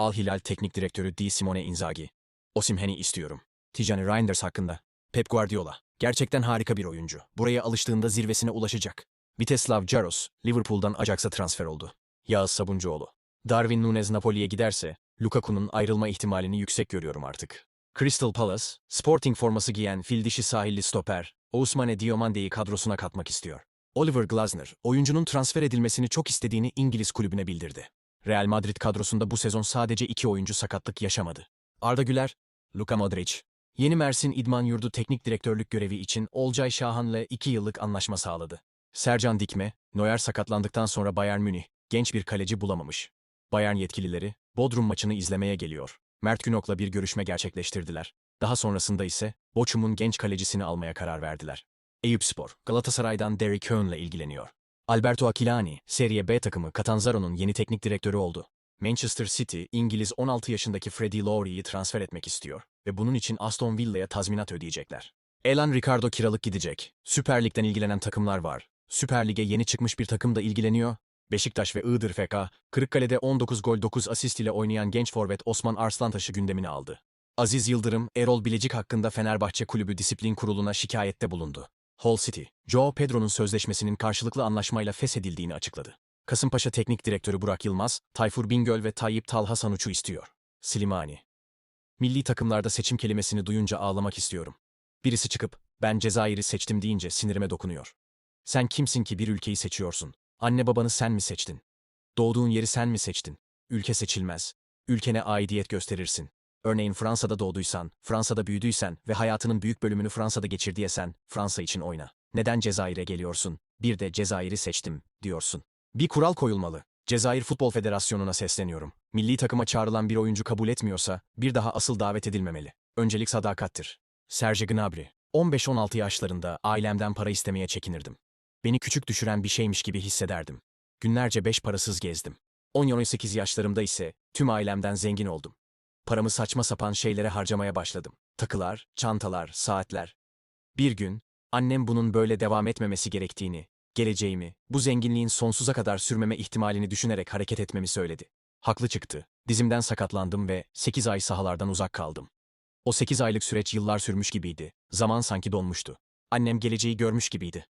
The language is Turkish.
Al Hilal Teknik Direktörü Di Simone Inzaghi. Osimhen'i istiyorum. Tijani Reinders hakkında. Pep Guardiola. Gerçekten harika bir oyuncu. Buraya alıştığında zirvesine ulaşacak. Viteslav Jaros, Liverpool'dan Ajax'a transfer oldu. Yağız Sabuncuoğlu. Darwin Nunez Napoli'ye giderse, Lukaku'nun ayrılma ihtimalini yüksek görüyorum artık. Crystal Palace, Sporting forması giyen fil dişi sahilli stoper, Ousmane Diomande'yi kadrosuna katmak istiyor. Oliver Glasner, oyuncunun transfer edilmesini çok istediğini İngiliz kulübüne bildirdi. Real Madrid kadrosunda bu sezon sadece iki oyuncu sakatlık yaşamadı. Arda Güler, Luka Modric. Yeni Mersin İdman Yurdu teknik direktörlük görevi için Olcay Şahan'la iki yıllık anlaşma sağladı. Sercan Dikme, Neuer sakatlandıktan sonra Bayern Münih, genç bir kaleci bulamamış. Bayern yetkilileri, Bodrum maçını izlemeye geliyor. Mert Günok'la bir görüşme gerçekleştirdiler. Daha sonrasında ise Bochum'un genç kalecisini almaya karar verdiler. Eyüpspor, Galatasaray'dan Derek Köhn'le ilgileniyor. Alberto Aquilani, Serie B takımı Catanzaro'nun yeni teknik direktörü oldu. Manchester City, İngiliz 16 yaşındaki Freddie Lowry'i transfer etmek istiyor ve bunun için Aston Villa'ya tazminat ödeyecekler. Elan Ricardo kiralık gidecek. Süper Lig'den ilgilenen takımlar var. Süper Lig'e yeni çıkmış bir takım da ilgileniyor. Beşiktaş ve Iğdır FK, Kırıkkale'de 19 gol 9 asist ile oynayan genç forvet Osman Arslantaş'ı gündemine aldı. Aziz Yıldırım, Erol Bilecik hakkında Fenerbahçe Kulübü Disiplin Kurulu'na şikayette bulundu. Hull City, Joe Pedro'nun sözleşmesinin karşılıklı anlaşmayla feshedildiğini açıkladı. Kasımpaşa Teknik Direktörü Burak Yılmaz, Tayfur Bingöl ve Tayyip Talha Sanuç'u istiyor. Slimani. Milli takımlarda seçim kelimesini duyunca ağlamak istiyorum. Birisi çıkıp, ben Cezayir'i seçtim deyince sinirime dokunuyor. Sen kimsin ki bir ülkeyi seçiyorsun? Anne babanı sen mi seçtin? Doğduğun yeri sen mi seçtin? Ülke seçilmez. Ülkene aidiyet gösterirsin. Örneğin Fransa'da doğduysan, Fransa'da büyüdüysen ve hayatının büyük bölümünü Fransa'da geçirdiysen, Fransa için oyna. Neden Cezayir'e geliyorsun? Bir de Cezayir'i seçtim, diyorsun. Bir kural koyulmalı. Cezayir Futbol Federasyonu'na sesleniyorum. Milli takıma çağrılan bir oyuncu kabul etmiyorsa, bir daha asıl davet edilmemeli. Öncelik sadakattir. Serge Gnabry. 15-16 yaşlarında ailemden para istemeye çekinirdim. Beni küçük düşüren bir şeymiş gibi hissederdim. Günlerce beş parasız gezdim. 10-18 yaşlarımda ise tüm ailemden zengin oldum. Paramı saçma sapan şeylere harcamaya başladım. Takılar, çantalar, saatler. Bir gün, annem bunun böyle devam etmemesi gerektiğini, geleceğimi, bu zenginliğin sonsuza kadar sürmeme ihtimalini düşünerek hareket etmemi söyledi. Haklı çıktı. Dizimden sakatlandım ve 8 ay sahalardan uzak kaldım. O 8 aylık süreç yıllar sürmüş gibiydi. Zaman sanki donmuştu. Annem geleceği görmüş gibiydi.